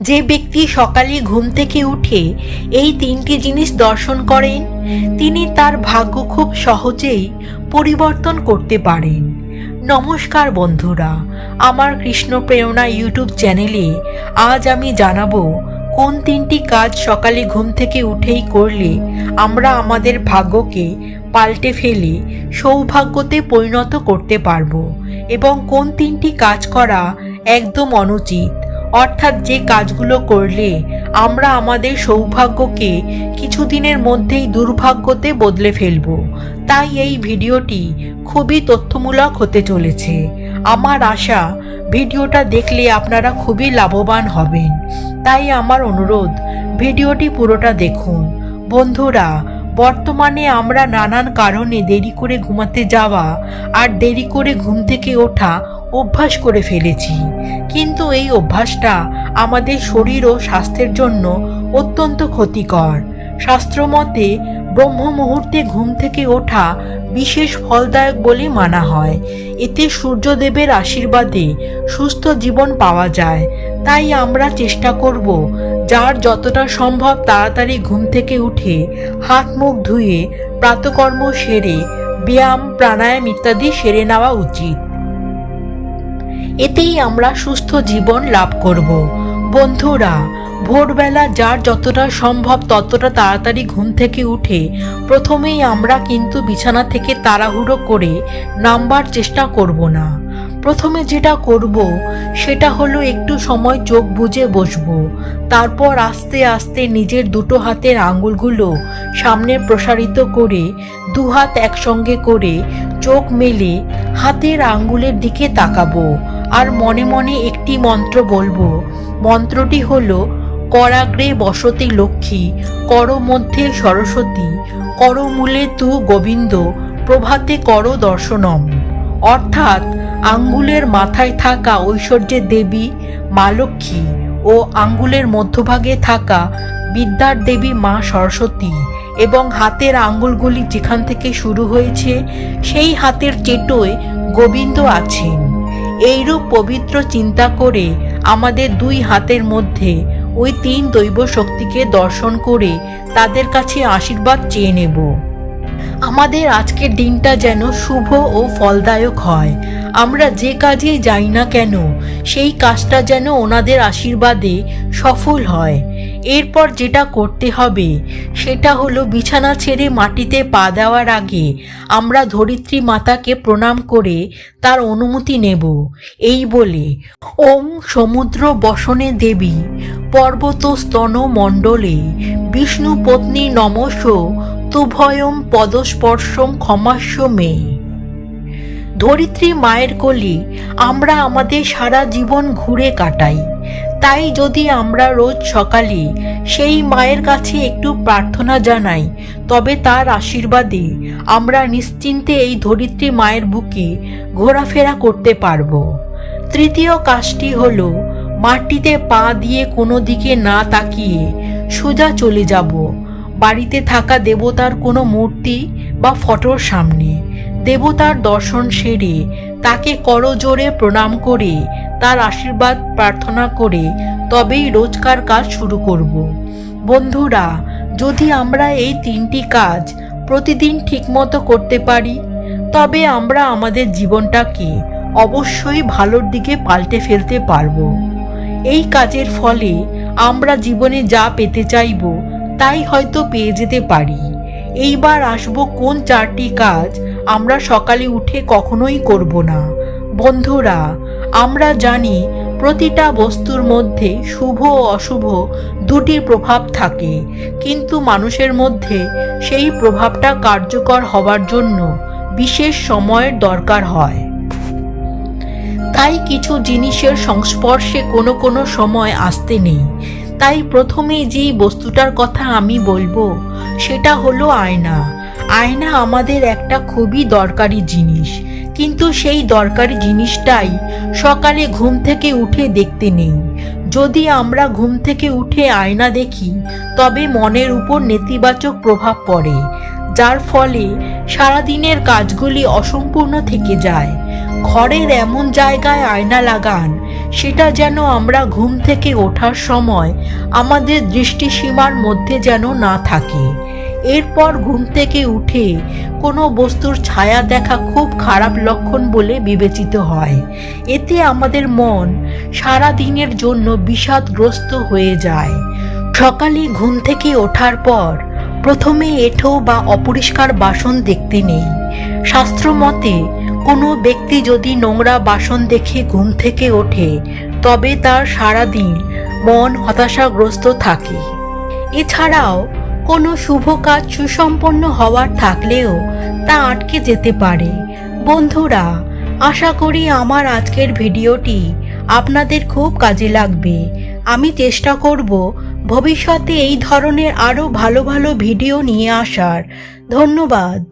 যে ব্যক্তি সকালে ঘুম থেকে উঠে এই তিনটি জিনিস দর্শন করেন, তিনি তার ভাগ্য খুব সহজেই পরিবর্তন করতে পারেন। নমস্কার বন্ধুরা, আমার কৃষ্ণ প্রেরণা ইউটিউব চ্যানেলে আজ আমি জানাব কোন তিনটি কাজ সকালে ঘুম থেকে উঠেই করলে আমরা আমাদের ভাগ্যকে পাল্টে ফেলে সৌভাগ্যতে পরিণত করতে পারব এবং কোন তিনটি কাজ করা একদম অনুচিত। অর্থাৎ যে কাজগুলো করলে আমরা আমাদের সৌভাগ্যকে কিছুদিনের মধ্যেই দুর্ভাগ্যতে বদলে ফেলব। তাই এই ভিডিওটি খুবই তথ্যমূলক হতে চলেছে। আমার আশা, ভিডিওটা দেখলে আপনারা খুবই লাভবান হবেন। তাই আমার অনুরোধ, ভিডিওটি পুরোটা দেখুন। বন্ধুরা, বর্তমানে আমরা নানান কারণে দেরি করে ঘুমাতে যাওয়া আর দেরি করে ঘুম থেকে ওঠা অভ্যাস করে ফেলেছি। কিন্তু এই অভ্যাসটা আমাদের শরীর ও স্বাস্থ্যের জন্য অত্যন্ত ক্ষতিকর। শাস্ত্রমতে ব্রহ্ম মুহূর্তে ঘুম থেকে ওঠা বিশেষ ফলদায়ক বলে মানা হয়। এতে সূর্যদেবের আশীর্বাদে সুস্থ জীবন পাওয়া যায়। তাই আমরা চেষ্টা করব, যার যতটা সম্ভব তাড়াতাড়ি ঘুম থেকে উঠে হাত মুখ ধুয়ে প্রাতকর্ম সেরে ব্যায়াম, প্রাণায়াম ইত্যাদি সেরে নেওয়া উচিত। এতেই আমরা সুস্থ জীবন লাভ করব। বন্ধুরা, ভোরবেলা যার যতটা সম্ভব ততটা তাড়াতাড়ি ঘুম থেকে উঠে প্রথমেই আমরা কিন্তু বিছানা থেকে তাড়াহুড়ো করে নামবার চেষ্টা করব না। প্রথমে যেটা করব, সেটা হলো একটু সময় চোখ বুজে বসবো। তারপর আস্তে আস্তে নিজের দুটো হাতের আঙ্গুলগুলো সামনে প্রসারিত করে দু হাত একসঙ্গে করে চোখ মেলে হাতের আঙ্গুলের দিকে তাকাবো। আর মনে মনে একটি মন্ত্র বলব। মন্ত্রটি হলো, করাগ্রে বসতি লক্ষ্মী, কর মধ্যে সরস্বতী করমূলে তু গোবিন্দ, প্রভাতে কর দর্শনম। অর্থাৎ, আঙ্গুলের মাথায় থাকা ঐশ্বর্যের দেবী, মা লক্ষ্মী ও আঙ্গুলের মধ্যভাগে থাকা বিদ্যার দেবী মা সরস্বতী এবং হাতের আঙ্গুলগুলি যেখান থেকে শুরু হয়েছে, সেই হাতের চেটোয় গোবিন্দ আছেন। এইরূপ পবিত্র চিন্তা করে আমাদের দুই হাতের মধ্যে ওই তিন দৈব শক্তিকে দর্শন করে তাদের কাছে আশীর্বাদ চেয়ে নেব। আমাদের আজকের দিনটা যেন শুভ ও ফলদায়ক হয়। আমরা যে কাজে যাই না কেন, সেই কাজটা যেন ওনাদের আশীর্বাদে সফল হয়। এরপর যেটা করতে হবে, সেটা হলো বিছানা ছেড়ে মাটিতে পা দেওয়ার আগে আমরা ধরিত্রী মাতাকে প্রণাম করে তার অনুমতি নেব। এই বলে ওম সমুদ্র বসনে দেবী পর্বত স্তন মণ্ডলে বিষ্ণু পত্নী নমস্য তুভয়ম পদস্পর্শম ক্ষমাস্য মে। ধরিত্রী মায়ের কোলে আমরা আমাদের সারা জীবন ঘুরে কাটাই। তাই যদি আমরা রোজ সকালে সেই মায়ের কাছে একটু প্রার্থনা জানাই, তবে তার আশীর্বাদে আমরা নিশ্চিন্তে এই ধরিত্রী মায়ের বুকে ঘোরাফেরা করতে পারব। তৃতীয় কাজটি হল, মাটিতে পা দিয়ে কোনো দিকে না তাকিয়ে সোজা চলে যাব। বাড়িতে থাকা দেবতার কোনো মূর্তি বা ফটোর সামনে দেবতার দর্শন সেরে তাকে করজোরে প্রণাম করে তার আশীর্বাদ প্রার্থনা করে তবেই রোজকার কাজ শুরু করব। বন্ধুরা, যদি আমরা এই তিনটি কাজ প্রতিদিন ঠিকমতো করতে পারি, তবে আমরা আমাদের জীবনটাকে অবশ্যই ভালোর দিকে পাল্টে ফেলতে পারব। এই কাজের ফলে আমরা জীবনে যা পেতে চাইব, তাই হয়তো পেয়ে যেতে পারি। এইবার আসব কোন চারটি কাজ আমরা সকালে উঠে কখনোই করব না। বন্ধুরা আমরা জানি প্রতিটা বস্তুর মধ্যে শুভ ও অশুভ দুটি প্রভাব থাকে। কিন্তু মানুষের মধ্যে সেই প্রভাবটা কার্যকর হবার জন্য বিশেষ সময়ের দরকার হয়। তাই কিছু জিনিসের সংস্পর্শে কোনো কোনো সময় আসতে নেই। তাই প্রথমেই যেই বস্তুটার কথা আমি বলব, সেটা হলো আয়না। আয়না আমাদের একটা খুবই দরকারি জিনিস। কিন্তু সেই দরকারি জিনিসটাই সকালে ঘুম থেকে উঠে দেখতে নেই। যদি আমরা ঘুম থেকে উঠে আয়না দেখি, তবে মনের উপর নেতিবাচক প্রভাব পড়ে, যার ফলে সারাদিনের কাজগুলি অসম্পূর্ণ থেকে যায়। ঘরের এমন জায়গায় আয়না লাগান, সেটা যেন আমরা ঘুম থেকে ওঠার সময় আমাদের দৃষ্টিসীমার মধ্যে যেন না থাকে। এরপর ঘুম থেকে উঠে কোনো বস্তুর ছায়া দেখা খুব খারাপ লক্ষণ বলে বিবেচিত হয়। এতে আমাদের মন সারা দিনের জন্য বিষাদগ্রস্ত হয়ে যায়। সকালে ঘুম থেকে ওঠার পর প্রথমে এঁঠো বা অপরিষ্কার বাসন দেখতে নেই। শাস্ত্রমতে কোনো ব্যক্তি যদি নোংরা বাসন দেখে ঘুম থেকে ওঠে, তবে তার সারাদিন মন হতাশাগ্রস্ত থাকে। এছাড়াও কোনো শুভ কাজ সুসম্পন্ন হওয়ার থাকলেও তা আটকে যেতে পারে। বন্ধুরা, আশা করি আমার আজকের ভিডিওটি আপনাদের খুব কাজে লাগবে। আমি চেষ্টা করব ভবিষ্যতে এই ধরনের আরও ভালো ভালো ভিডিও নিয়ে আসার। ধন্যবাদ।